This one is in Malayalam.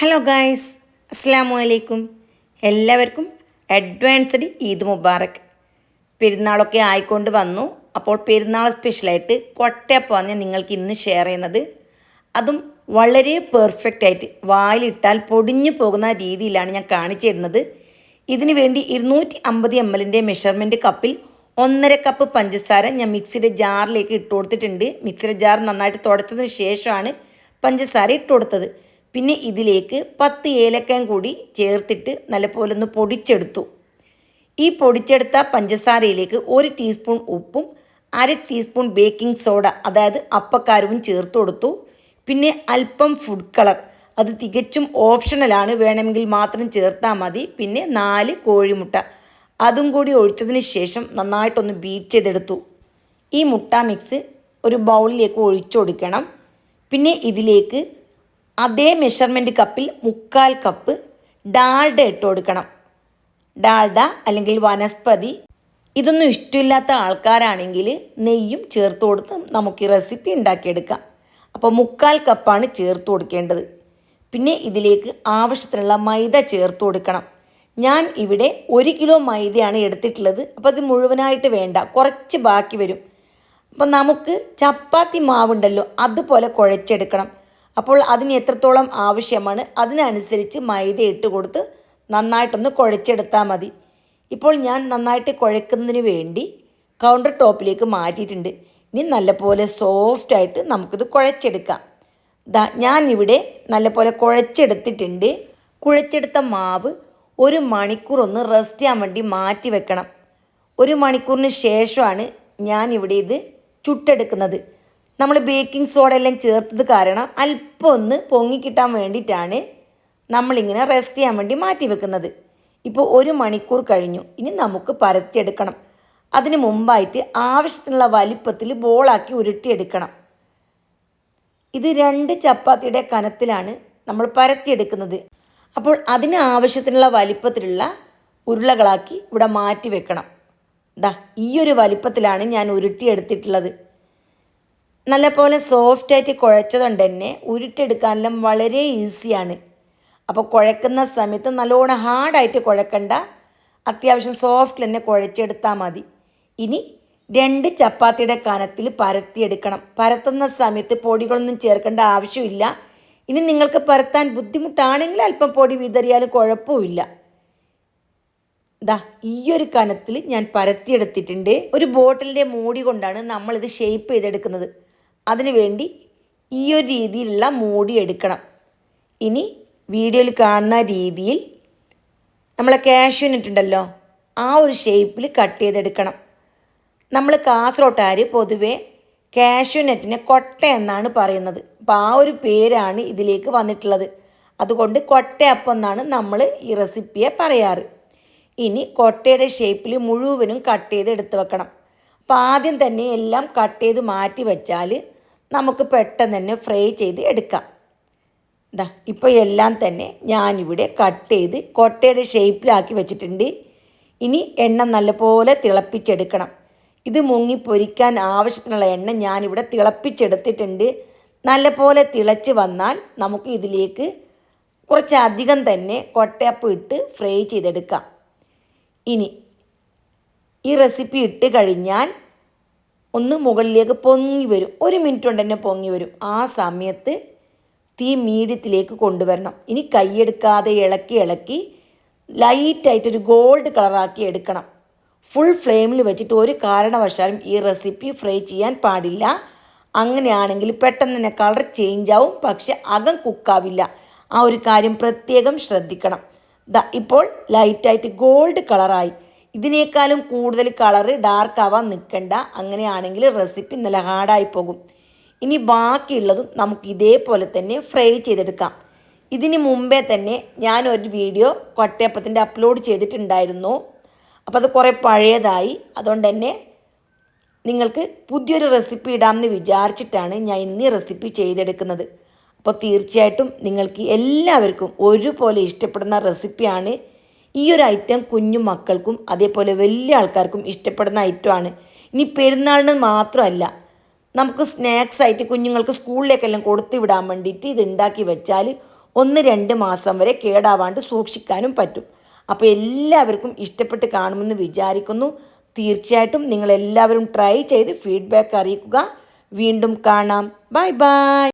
ഹലോ ഗായ്സ് അസ്സാം വലൈക്കും എല്ലാവർക്കും അഡ്വാൻസ്ഡ് ഈദ് മുബാറക്. പെരുന്നാളൊക്കെ ആയിക്കൊണ്ട് വന്നു. അപ്പോൾ പെരുന്നാൾ സ്പെഷ്യലായിട്ട് കൊട്ടയപ്പമാണ് ഞാൻ നിങ്ങൾക്ക് ഇന്ന് ഷെയർ ചെയ്യുന്നത്. അതും വളരെ പെർഫെക്റ്റ് ആയിട്ട് വായിലിട്ടാൽ പൊടിഞ്ഞു പോകുന്ന രീതിയിലാണ് ഞാൻ കാണിച്ചു തരുന്നത്. ഇതിനു വേണ്ടി ഇരുന്നൂറ്റി അമ്പത് എം എല്ലിന്റെ മെഷർമെന്റ് കപ്പിൽ ഒന്നര കപ്പ് പഞ്ചസാര ഞാൻ മിക്സിയുടെ ജാറിലേക്ക് ഇട്ട് കൊടുത്തിട്ടുണ്ട്. മിക്സിയുടെ ജാർ നന്നായിട്ട് തുടച്ചതിന് ശേഷമാണ് പഞ്ചസാര ഇട്ട് കൊടുത്തത്. പിന്നെ ഇതിലേക്ക് പത്ത് ഏലക്കയും കൂടി ചേർത്തിട്ട് നല്ലപോലെ ഒന്ന് പൊടിച്ചെടുത്തു. ഈ പൊടിച്ചെടുത്ത പഞ്ചസാരയിലേക്ക് ഒരു ടീസ്പൂൺ ഉപ്പും അര ടീസ്പൂൺ ബേക്കിംഗ് സോഡ അതായത് അപ്പക്കാരവും ചേർത്ത് കൊടുത്തു. പിന്നെ അല്പം ഫുഡ് കളർ അത് തികച്ചും ഓപ്ഷണലാണ് വേണമെങ്കിൽ മാത്രം ചേർത്താൽ മതി. പിന്നെ നാല് കോഴിമുട്ട അതും കൂടി ഒഴിച്ചതിന് ശേഷം നന്നായിട്ടൊന്ന് ബീറ്റ് ചെയ്തെടുത്തു. ഈ മുട്ട മിക്സ് ഒരു ബൗളിലേക്ക് ഒഴിച്ചു കൊടുക്കണം. പിന്നെ ഇതിലേക്ക് അതേ മെഷർമെന്റ് കപ്പിൽ മുക്കാൽ കപ്പ് ഡാൾഡ ഇട്ട് കൊടുക്കണം. ഡാൾഡ അല്ലെങ്കിൽ വനസ്പതി ഇതൊന്നും ഇഷ്ടമില്ലാത്ത ആൾക്കാരാണെങ്കിൽ നെയ്യും ചേർത്ത് കൊടുത്ത് നമുക്ക് ഈ റെസിപ്പി ഉണ്ടാക്കിയെടുക്കാം. അപ്പോൾ മുക്കാൽ കപ്പാണ് ചേർത്ത് കൊടുക്കേണ്ടത്. പിന്നെ ഇതിലേക്ക് ആവശ്യത്തിനുള്ള മൈദ ചേർത്ത് കൊടുക്കണം. ഞാൻ ഇവിടെ ഒരു കിലോ മൈദയാണ് എടുത്തിട്ടുള്ളത്. അപ്പോൾ അത് മുഴുവനായിട്ട് വേണ്ട. കുറച്ച് ബാക്കി വരും. അപ്പം നമുക്ക് ചപ്പാത്തി മാവുണ്ടല്ലോ അതുപോലെ കുഴച്ചെടുക്കണം. അപ്പോൾ അതിന് എത്രത്തോളം ആവശ്യമാണ് അതിനനുസരിച്ച് മൈദ ഇട്ട് കൊടുത്ത് നന്നായിട്ടൊന്ന് കുഴച്ചെടുത്താൽ മതി. ഇപ്പോൾ ഞാൻ നന്നായിട്ട് കുഴക്കുന്നതിന് വേണ്ടി കൗണ്ടർ ടോപ്പിലേക്ക് മാറ്റിയിട്ടുണ്ട്. ഇനി നല്ലപോലെ സോഫ്റ്റായിട്ട് നമുക്കിത് കുഴച്ചെടുക്കാം. ദാ ഞാൻ ഇവിടെ നല്ലപോലെ കുഴച്ചെടുത്തിട്ടുണ്ട്. കുഴച്ചെടുത്ത മാവ് ഒരു മണിക്കൂർ ഒന്ന് റെസ്റ്റ് ചെയ്യാൻ വേണ്ടി മാറ്റി വെക്കണം. ഒരു മണിക്കൂറിന് ശേഷമാണ് ഞാൻ ഇവിടെ ഇത് ചുട്ടെടുക്കുന്നത്. നമ്മൾ ബേക്കിംഗ് സോഡ എല്ലാം ചേർത്തത് കാരണം അല്പം ഒന്ന് പൊങ്ങിക്കിട്ടാൻ വേണ്ടിയിട്ടാണ് നമ്മളിങ്ങനെ റെസ്റ്റ് ചെയ്യാൻ വേണ്ടി മാറ്റി വെക്കുന്നത്. ഇപ്പോൾ ഒരു മണിക്കൂർ കഴിഞ്ഞു. ഇനി നമുക്ക് പരത്തിയെടുക്കണം. അതിന് മുമ്പായിട്ട് ആവശ്യത്തിനുള്ള വലിപ്പത്തിൽ ബോളാക്കി ഉരുട്ടിയെടുക്കണം. ഇത് രണ്ട് ചപ്പാത്തിയുടെ കനത്തിലാണ് നമ്മൾ പരത്തിയെടുക്കുന്നത്. അപ്പോൾ അതിന് ആവശ്യത്തിനുള്ള വലിപ്പത്തിലുള്ള ഉരുളകളാക്കി ഇവിടെ മാറ്റി വെക്കണം. ദാ ഈ ഒരു വലിപ്പത്തിലാണ് ഞാൻ ഉരുട്ടിയെടുത്തിട്ടുള്ളത്. നല്ലപോലെ സോഫ്റ്റായിട്ട് കുഴച്ചതുകൊണ്ട് തന്നെ ഉരുട്ടെടുക്കാനെല്ലാം വളരെ ഈസിയാണ് അപ്പോൾ കുഴക്കുന്ന സമയത്ത് നല്ലോണം ഹാർഡായിട്ട് കുഴക്കണ്ട. അത്യാവശ്യം സോഫ്റ്റിൽ തന്നെ കുഴച്ചെടുത്താൽ മതി. ഇനി രണ്ട് ചപ്പാത്തിയുടെ കനത്തിൽ പരത്തിയെടുക്കണം. പരത്തുന്ന സമയത്ത് പൊടികളൊന്നും ചേർക്കേണ്ട ആവശ്യമില്ല. ഇനി നിങ്ങൾക്ക് പരത്താൻ ബുദ്ധിമുട്ടാണെങ്കിൽ അല്പം പൊടി വിതറിയാലും കുഴപ്പമില്ല ദാ ഈ ഒരു കനത്തിൽ ഞാൻ പരത്തിയെടുത്തിട്ടുണ്ട്. ഒരു ബോട്ടിലിന്റെ മൂടി കൊണ്ടാണ് നമ്മളിത് ഷേപ്പ് ചെയ്തെടുക്കുന്നത്. അതിനു വേണ്ടി ഈ ഒരു രീതിയിലുള്ള മൂടി എടുക്കണം. ഇനി വീഡിയോയിൽ കാണുന്ന രീതിയിൽ നമ്മളെ കാഷ്യൂനട്ട് ഉണ്ടല്ലോ ആ ഒരു ഷേപ്പിൽ കട്ട് ചെയ്തെടുക്കണം. നമ്മൾ കാസറോട്ടാർ പൊതുവേ കാഷ്യൂനട്ടിനെ കൊട്ട എന്നാണ് പറയുന്നത്. അപ്പോൾ ആ ഒരു പേരാണ് ഇതിലേക്ക് വന്നിട്ടുള്ളത്. അതുകൊണ്ട് കൊട്ടയപ്പം എന്നാണ് നമ്മൾ ഈ റെസിപ്പിയെ പറയാറ്. ഇനി കൊട്ടയുടെ ഷേപ്പിൽ മുഴുവനും കട്ട് ചെയ്ത് എടുത്ത് വെക്കണം. അപ്പോൾ ആദ്യം തന്നെ എല്ലാം കട്ട് ചെയ്ത് മാറ്റി വെച്ചാൽ നമുക്ക് പെട്ടെന്ന് തന്നെ ഫ്രൈ ചെയ്ത് എടുക്കാം. ഇതാ ഇപ്പോൾ എല്ലാം തന്നെ ഞാനിവിടെ കട്ട് ചെയ്ത് കൊട്ടയുടെ ഷേപ്പിലാക്കി വെച്ചിട്ടുണ്ട്. ഇനി എണ്ണ നല്ലപോലെ തിളപ്പിച്ചെടുക്കണം. ഇത് മുങ്ങി പൊരിക്കാൻ ആവശ്യത്തിനുള്ള എണ്ണ ഞാനിവിടെ തിളപ്പിച്ചെടുത്തിട്ടുണ്ട്. നല്ലപോലെ തിളച്ച് വന്നാൽ നമുക്ക് ഇതിലേക്ക് കുറച്ചധികം തന്നെ കൊട്ടയപ്പ് ഇട്ട് ഫ്രൈ ചെയ്തെടുക്കാം. ഇനി ഈ റെസിപ്പി ഇട്ട് കഴിഞ്ഞാൽ ഒന്ന് മുകളിലേക്ക് പൊങ്ങി വരും. ഒരു മിനിറ്റ് കൊണ്ട് തന്നെ പൊങ്ങി വരും. ആ സമയത്ത് തീ മീഡിയത്തിലേക്ക് കൊണ്ടുവരണം. ഇനി കൈയെടുക്കാതെ ഇളക്കി ഇളക്കി ലൈറ്റായിട്ടൊരു ഗോൾഡ് കളറാക്കി എടുക്കണം. ഫുൾ ഫ്ലെയിമിൽ വെച്ചിട്ട് ഒരു കാരണവശാലും ഈ റെസിപ്പി ഫ്രൈ ചെയ്യാൻ പാടില്ല. അങ്ങനെയാണെങ്കിൽ പെട്ടെന്ന് തന്നെ കളർ ചേഞ്ച് ആവും. പക്ഷെ അകം കുക്കാവില്ല ആ ഒരു കാര്യം പ്രത്യേകം ശ്രദ്ധിക്കണം. ദ ഇപ്പോൾ ലൈറ്റായിട്ട് ഗോൾഡ് കളറായി ഇതിനേക്കാളും കൂടുതൽ കളറ് ഡാർക്ക് ആവാൻ നിൽക്കണ്ട. അങ്ങനെയാണെങ്കിൽ റെസിപ്പി നല്ല ഹാർഡായി പോകും ഇനി ബാക്കിയുള്ളതും നമുക്ക് ഇതേപോലെ തന്നെ ഫ്രൈ ചെയ്തെടുക്കാം. ഇതിന് മുമ്പേ തന്നെ ഞാൻ ഒരു വീഡിയോ കൊട്ടയപ്പത്തിന്റെ അപ്ലോഡ് ചെയ്തിട്ടുണ്ടായിരുന്നു. അപ്പോൾ അത് കുറേ പഴയതായി. അതുകൊണ്ട് തന്നെ നിങ്ങൾക്ക് പുതിയൊരു റെസിപ്പി ഇടാമെന്ന് വിചാരിച്ചിട്ടാണ് ഞാൻ ഇന്ന് റെസിപ്പി ചെയ്തെടുക്കുന്നത്. അപ്പോൾ തീർച്ചയായിട്ടും നിങ്ങൾക്ക് എല്ലാവർക്കും ഒരുപോലെ ഇഷ്ടപ്പെടുന്ന റെസിപ്പിയാണ് ഈ ഒരു ഐറ്റം കുഞ്ഞു മക്കൾക്കും അതേപോലെ വലിയ ആൾക്കാർക്കും ഇഷ്ടപ്പെടുന്ന ഐറ്റമാണ് ഇനി പെരുന്നാളിന് മാത്രമല്ല നമുക്ക് സ്നാക്സ് ആയിട്ട് കുഞ്ഞുങ്ങൾക്ക് സ്കൂളിലേക്കെല്ലാം കൊടുത്തു വിടാൻ വേണ്ടിയിട്ട് ഇത് ഉണ്ടാക്കി വെച്ചാൽ ഒന്ന് രണ്ട് മാസം വരെ കേടാവാണ്ട് സൂക്ഷിക്കാനും പറ്റും. അപ്പോൾ എല്ലാവർക്കും ഇഷ്ടപ്പെട്ട് കാണുമെന്ന് വിചാരിക്കുന്നു. തീർച്ചയായിട്ടും നിങ്ങളെല്ലാവരും ട്രൈ ചെയ്ത് ഫീഡ്ബാക്ക് അറിയിക്കുക. വീണ്ടും കാണാം. Bye bye